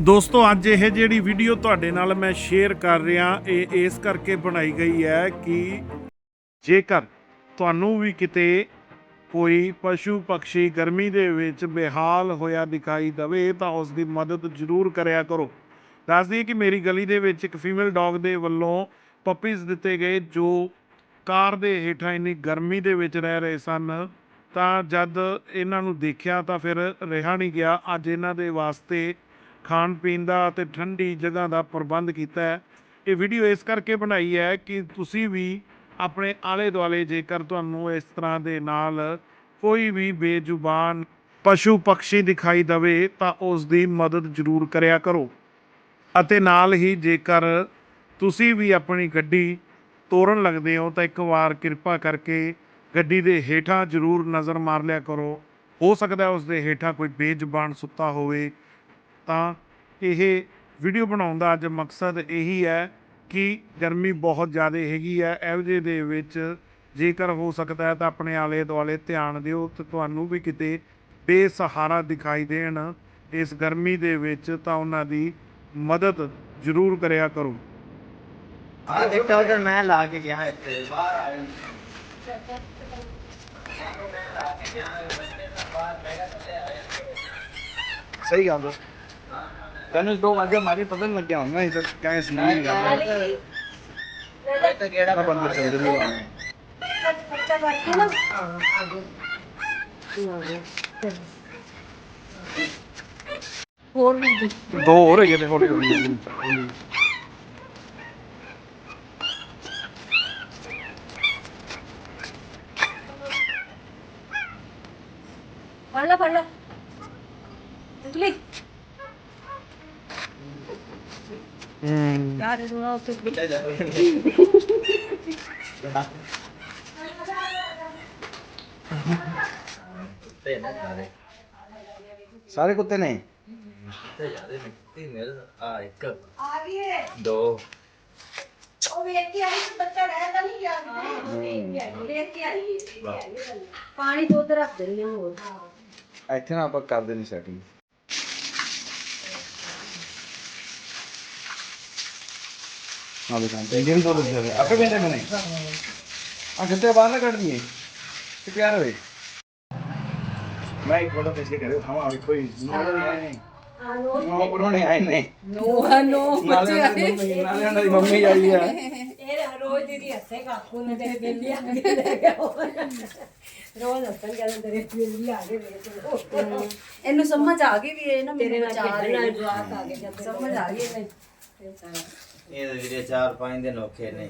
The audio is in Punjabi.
ਦੋਸਤੋ, ਅੱਜ ਇਹ ਜਿਹੜੀ ਵੀਡੀਓ ਤੁਹਾਡੇ ਨਾਲ ਮੈਂ ਸ਼ੇਅਰ ਕਰ ਰਿਹਾ, ਇਹ ਇਸ ਕਰਕੇ ਬਣਾਈ ਗਈ ਹੈ ਕਿ ਜੇਕਰ ਤੁਹਾਨੂੰ ਵੀ ਕਿਤੇ ਕੋਈ ਪਸ਼ੂ ਪਕਸ਼ੀ ਗਰਮੀ ਦੇ ਵਿੱਚ ਬੇਹਾਲ ਹੋਇਆ ਦਿਖਾਈ ਦਵੇ, ਤਾਂ ਉਸ ਦੀ ਮਦਦ ਜ਼ਰੂਰ ਕਰਿਆ ਕਰੋ। ਦੱਸ ਦਈਏ ਕਿ ਮੇਰੀ ਗਲੀ ਦੇ ਵਿੱਚ ਇੱਕ ਫੀਮੇਲ ਡੌਗ ਦੇ ਵੱਲੋਂ ਪੱਪੀਜ਼ ਦਿੱਤੇ ਗਏ, ਜੋ ਕਾਰ ਦੇ ਹੇਠਾਂ ਇੰਨੀ ਗਰਮੀ ਦੇ ਵਿੱਚ ਰਹਿ ਰਹੇ ਸਨ, ਤਾਂ ਜਦ ਇਹਨਾਂ ਨੂੰ ਦੇਖਿਆ ਤਾਂ ਫਿਰ ਰਿਹਾ ਨਹੀਂ ਗਿਆ। ਅੱਜ ਇਹਨਾਂ ਦੇ ਵਾਸਤੇ ਖਾਣ ਪੀਣ ਦਾ ਅਤੇ ਠੰਡੀ ਜਗ੍ਹਾ ਦਾ ਪ੍ਰਬੰਧ ਕੀਤਾ ਹੈ। ਇਹ ਵੀਡੀਓ ਇਸ ਕਰਕੇ ਬਣਾਈ ਹੈ ਕਿ ਤੁਸੀਂ ਵੀ ਆਪਣੇ ਆਲੇ ਦੁਆਲੇ ਜੇਕਰ ਤੁਹਾਨੂੰ ਇਸ ਤਰ੍ਹਾਂ ਦੇ ਨਾਲ ਕੋਈ ਵੀ ਬੇਜ਼ੁਬਾਨ ਪਸ਼ੂ ਪਕਸ਼ੀ ਦਿਖਾਈ ਦਵੇ ਤਾਂ ਉਸ ਦੀ ਮਦਦ ਜ਼ਰੂਰ ਕਰਿਆ ਕਰੋ। ਅਤੇ ਨਾਲ ਹੀ ਜੇਕਰ ਤੁਸੀਂ ਵੀ ਆਪਣੀ ਗੱਡੀ ਤੋਰਨ ਲੱਗਦੇ ਹੋ ਤਾਂ ਇੱਕ ਵਾਰ ਕਿਰਪਾ ਕਰਕੇ ਗੱਡੀ ਦੇ ਹੇਠਾਂ ਜ਼ਰੂਰ ਨਜ਼ਰ ਮਾਰ ਲਿਆ ਕਰੋ। ਹੋ ਸਕਦਾ ਹੈ ਉਸ ਦੇ ਹੇਠਾਂ ਕੋਈ ਬੇਜ਼ੁਬਾਨ ਸੁੱਤਾ ਹੋਵੇ ਤਾਂ ਇਹ ਵੀਡੀਓ ਬਣਾਉਣ ਦਾ ਅੱਜ ਮਕਸਦ ਇਹੀ ਹੈ ਕਿ ਗਰਮੀ ਬਹੁਤ ਜ਼ਿਆਦਾ ਹੈਗੀ ਹੈ ਇਹੋ ਜਿਹੇ ਦੇ ਵਿੱਚ ਜੇਕਰ ਹੋ ਸਕਦਾ ਹੈ ਤਾਂ ਆਪਣੇ ਆਲੇ ਦੁਆਲੇ ਧਿਆਨ ਦਿਓ ਤੇ ਤੁਹਾਨੂੰ ਵੀ ਕਿਤੇ ਬੇਸਹਾਰਾ ਦਿਖਾਈ ਦੇਣ। ਇਸ ਗਰਮੀ ਦੇ ਵਿੱਚ ਤਾਂ ਉਹਨਾਂ ਦੀ ਮਦਦ ਜ਼ਰੂਰ ਕਰਿਆ ਕਰੋ। ਆ ਦੇਖੋ ਉਧਰ ਮੈਂ ਲਾ ਕੇ ਗਿਆ ਇੱਥੇ। ਬਾਹਰ ਆਇਆ ਸਹੀ ਗੱਲ ਤੈਨੂੰ ਦੋ ਵਾਜੇ ਮਾਰੀ ਪਤਾ ਨਹੀਂ ਲੱਗਿਆ ਹੁੰਦਾ ਇਹ ਤਾਂ ਕਿਵੇਂ ਸੁਣੀ ਨਹੀਂ ਗੱਲ ਤੇ ਕਿਹੜਾ ਬੰਦਾ ਚੱਲ ਰਿਹਾ ਹੈ। ਹੋਰ ਵੀ ਦੋ ਹੋਰ ਹੈਗੇ ਨੇ ਹੌਲੀ ਹੌਲੀ। ਫੜ ਲੈ ਫੜ ਲੈ। ਤੁਲੀ ਹੂੰ ਯਾਰ ਇਹ ਨਾ ਉੱਤੇ ਸਾਰੇ। ਕੁੱਤੇ ਨੇ? ਦੋ। ਉਹ ਵੇਖ ਕੇ ਆਈ ਤੇ ਬੱਚਾ ਰਹਿੰਦਾ ਨਹੀਂ ਗਿਆ। ਵੇਖ ਕੇ ਆਈ ਪਾਣੀ ਤੋਂ ਉਧਰ ਰੱਖ ਦਿੰਦੇ ਹੋਰ। ਇੱਥੇ ਨਾ ਆਪਾਂ ਕਰ ਦੇਣੀ ਸੈਟਿੰਗ ਰੋਜ਼ ਹੱਸਣ ਕਹਿੰਦੇ ਤੇਰੇ ਬੇਲੀ ਆ ਗਏ ਮੇਰੇ ਇਹਨੂੰ ਸਮਝ ਆ ਗਈ ਵੀ ਇਹ ਨਾ ਨਾਲ ਜਵਾਕ ਆ ਗਏ ਸਮਝ ਆ ਗਈ ਇਹ ਵੀਰੇ ਚਾਰ ਪੰਜ ਦਿਨ ਔਖੇ ਨੇ।